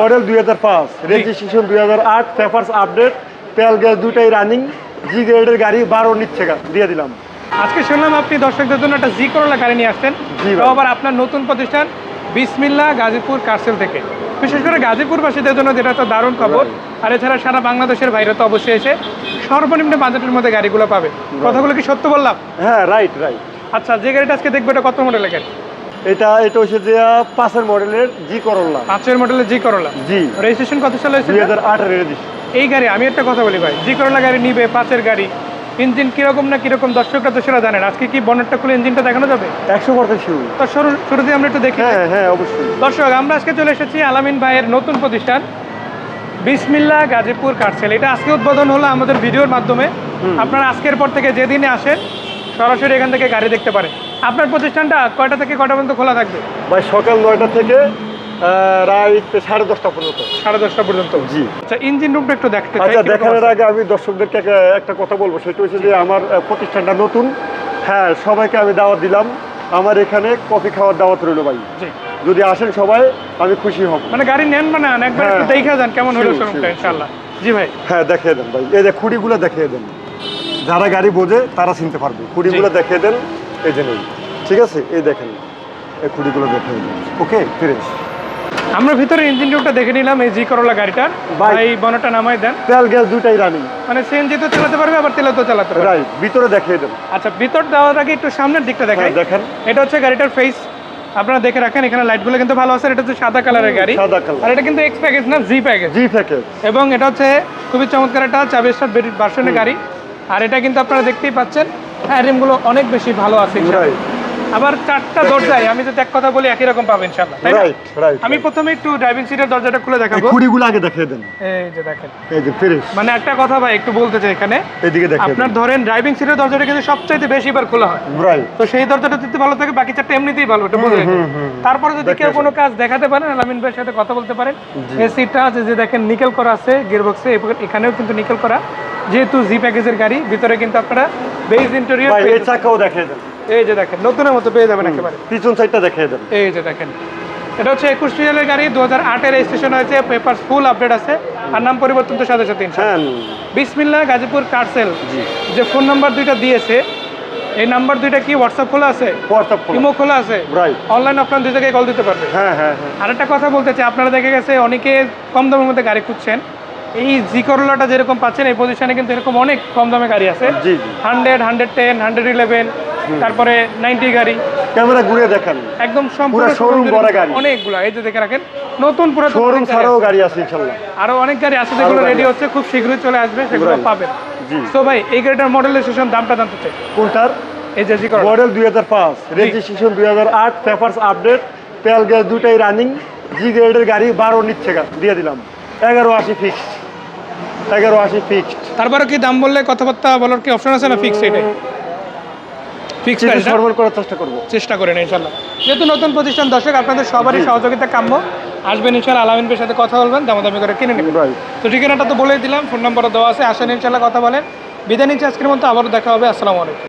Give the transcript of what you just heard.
Model দুই হাজার পাঁচ রেজিস্ট্রেশন দুই হাজার আট পেপার্স আপডেট তেল গ্যাস দুটাই রানিং জি গ্রেডের গাড়ি বারো নিচ্ছে দিয়ে দিলাম। আজকে শুনলাম আপনি দর্শকদের জন্য একটা জি করলা গাড়ি নিয়ে আবার আপনার নতুন প্রতিষ্ঠান বিসমিল্লা গাজীপুর কার্সেল থেকে। বিশেষ করে গাজীপুরবাসীদের জন্য যেটা তো দারুণ খবর। আর এছাড়া সারা বাংলাদেশের বাইরে তো অবশ্যই এসে সর্বনিম্ন বাজেটের মধ্যে গাড়িগুলো পাবে। কথাগুলো কি সত্য বললাম? হ্যাঁ রাইট রাইট আচ্ছা যে গাড়িটা আজকে দেখব এটা কত মডেলের গাড়ি? এটা এটা হচ্ছে যে পাঁচের মডেলের জি করল্লা পাঁচের মডেলের জি করলা? জি। রেজিস্ট্রেশন কত সালে হয়েছে দুই হাজার রেজিস্ট্রেশন এই গাড়ি আমি একটা কথা বলি ভাই জি করলা গাড়ি নিবে পাঁচের গাড়ি। ইঞ্জিন কীরকম না কীরকম দর্শকরা তো সেটা জানেন। আজকে কি বনেটটা খুলে ইঞ্জিনটা দেখানো যাবে? একশো পার্সেন্ট শিউ তো শুরু শুরুতে আমরা একটু দেখি। হ্যাঁ হ্যাঁ অবশ্যই। দর্শক আমরা আজকে চলে এসেছি আলামিন ভাইয়ের নতুন প্রতিষ্ঠান বিসমিল্লা গাজীপুর কার্সেল এটা আজকে উদ্বোধন হলো আমাদের ভিডিওর মাধ্যমে। আপনারা আজকের পর থেকে যেদিনে আসেন সরাসরি এখান থেকে গাড়ি দেখতে পারেন। আপনার প্রতিষ্ঠানটা কয়টা থেকে কয়টা পর্যন্ত খোলা থাকবে? ভাই সকাল নয়টা থেকে রাত সাড়ে দশটা পর্যন্ত। সাড়ে দশটা পর্যন্ত? জি। আচ্ছা ইঞ্জিন রুমটা একটু দেখতে আচ্ছা দেখানোর আগে আমি দর্শকদেরকে একটা- কথা বলব। সেটা হচ্ছে যে আমার প্রতিষ্ঠানটা নতুন। হ্যাঁ সবাইকে আমি দাওয়াত দিলাম। আমার এখানে কফি খাওয়ার দাওয়াত রইল ভাই। জি। যদি আসেন সবাই আমি খুশি হব। মানে গাড়ি নেন মানে নেন একবার। একটু দেখে যান কেমন হলো শোরুমটা জি ভাই। হ্যাঁ দেখিয়ে দেন ভাই। এই যে খুঁড়িগুলো দেখিয়ে দেন। যারা গাড়ি বোঝে তারা চিনতে পারবে। খুঁড়িগুলো দেখিয়ে দেন। এই যে নেই। ঠিক আছে? এই দেখেন। এই খুঁড়িগুলো দেখিয়ে দেন ওকে ফিরেস আমরা ভিতরে ইঞ্জিন রুমটা দেখে নিলাম এই জি করলা গাড়িটার। ভাই। বনটা নামাই দেন। তেল গ্যাস দুটাই রানিং মানে সিএনজি তো চালাতে পারবে আবার তেলে তো চালাতে পারবে। রাইট ভিতরে দেখিয়ে দেন আচ্ছা ভিতর দেওয়ার আগে একটু সামনের দিকটা দেখাই। হ্যাঁ, দেখেন। এটা হচ্ছে গাড়িটার ফেস আপনারা দেখে রাখেন এখানে লাইটগুলো কিন্তু ভালো আছে এটা হচ্ছে সাদা কালারের গাড়ি। সাদা কালার আর এটা কিন্তু এক্স প্যাকেজ না জি প্যাকেজ জি প্যাকেজ এবং এটা হচ্ছে খুবই চমৎকার একটা চাবি স্টার ভার্সনের গাড়ি। আর এটা কিন্তু আপনারা দেখতেই পাচ্ছেন হ্যাঁ রিমগুলো অনেক বেশি ভালো আছে আবার চারটা দরজায় আমি যদি এক কথা বলি একই রকম পাবেন ইনশাআল্লাহ তাই আমি প্রথমে একটু ড্রাইভিং সিটের দরজাটা খুলে দেখাবো। খুঁড়িগুলো আগে দেখিয়ে দেন। এই যে দেখেন। এই যে মানে একটা কথা ভাই একটু বলতে চাই এখানে। এদিকে দেখিয়ে আপনার ধরেন ড্রাইভিং সিটের দরজাটা কিন্তু সবচাইতে বেশি বার খোলা হয়। রাইট তো সেই দরজাটা যদি ভালো থাকে বাকি চারটা এমনিতেই ভালো এটা বুঝে হুম, হুম। তারপরে যদি কেউ কোনো কাজ দেখাতে পারেন আলামিন ভাইয়ের সাথে কথা বলতে পারেন। এসিটা আছে যে দেখেন নিকেল করা আছে গিয়ারবক্সে এখানেও কিন্তু নিকেল করা। যেহেতু জি প্যাকেজের গাড়ি ভিতরে কিন্তু আপনারা বেজ ইন্টেরিয়র এই চাকাও দেখিয়ে দেন। এই যে দেখেন নতুনের মতো পেয়ে যাবেন একেবারে। পিছন সাইডটা দেখিয়ে দেন। এই যে দেখেন এটা হচ্ছে একুশ সিরিয়ালের গাড়ি দু হাজার আটের রেজিস্ট্রেশন হয়েছে পেপার ফুল আপডেট আছে আর নাম পরিবর্তন তো সাথে সাথে। হ্যাঁ বিসমিল্লা গাজীপুর কার্সেল যে ফোন নাম্বার দুইটা দিয়েছে এই নাম্বার দুইটা কি হোয়াটসঅ্যাপ খোলা আছে? হোয়াটসঅ্যাপ ইমো খোলা আছে? রাইট অনলাইন অফলাইন দুই জায়গায় কল দিতে পারবে। হ্যাঁ হ্যাঁ হ্যাঁ। আর একটা কথা বলতে চাই আপনারা দেখে গেছে অনেকে কম দামের মধ্যে গাড়ি খুঁজছেন এই জি করলাটা যেরকম পাচ্ছেন এই পজিশনে কিন্তু এরকম অনেক কম দামে গাড়ি আছে। Hundred hundred ten hundred eleven তারপরে নাইনটি গাড়ি। ক্যামেরা ঘুরে দেখেন। একদম সম্পূর্ণ ভরা গাড়ি। অনেকগুলো এই যে দেখে রাখেন নতুন পুরো শোরুম ছাড়াও গাড়ি আছে ইনশাল্লাহ আরও অনেক গাড়ি আছে যেগুলো রেডি হচ্ছে খুব শীঘ্রই চলে আসবে সেগুলো পাবেন। জি। তো ভাই এই গাড়িটার মডেল রেজিস্ট্রেশন দামটা জানতে চাই। কোনটার? এই যে জি মডেল দুই হাজার পাঁচ। রেজিস্ট্রেশন দুই হাজার আট আপডেট তেল গ্যাস দুটাই রানিং জি গ্রেডের গাড়ি বারো নিচ্ছে গা, দিয়ে দিলাম। এগারো আশি ফিক্সড এগারো আশি ফিক্সড তারপরে কি দাম বললে কথাবার্তা বলার কি অপশন আছে না ফিক্সড এটাই? ফিক্সড প্রাইস সরবরাহ করার চেষ্টা করব। চেষ্টা করেন ইনশাল্লাহ। যেহেতু নতুন প্রতিষ্ঠান দর্শক আপনাদের সবারই সহযোগিতা কাম্য। আসবেন ইনশাল্লাহ সাথে কথা বলবেন দামাদামি করে কিনে নেবেন। তো ঠিকানাটা তো বলেই দিলাম ফোন নাম্বারও দেওয়া আছে আসেন ইনশাল্লাহ কথা বলেন। বিদায় নিচ্ছে আজকের মতো আবারও দেখা হবে আসসালামু আলাইকুম।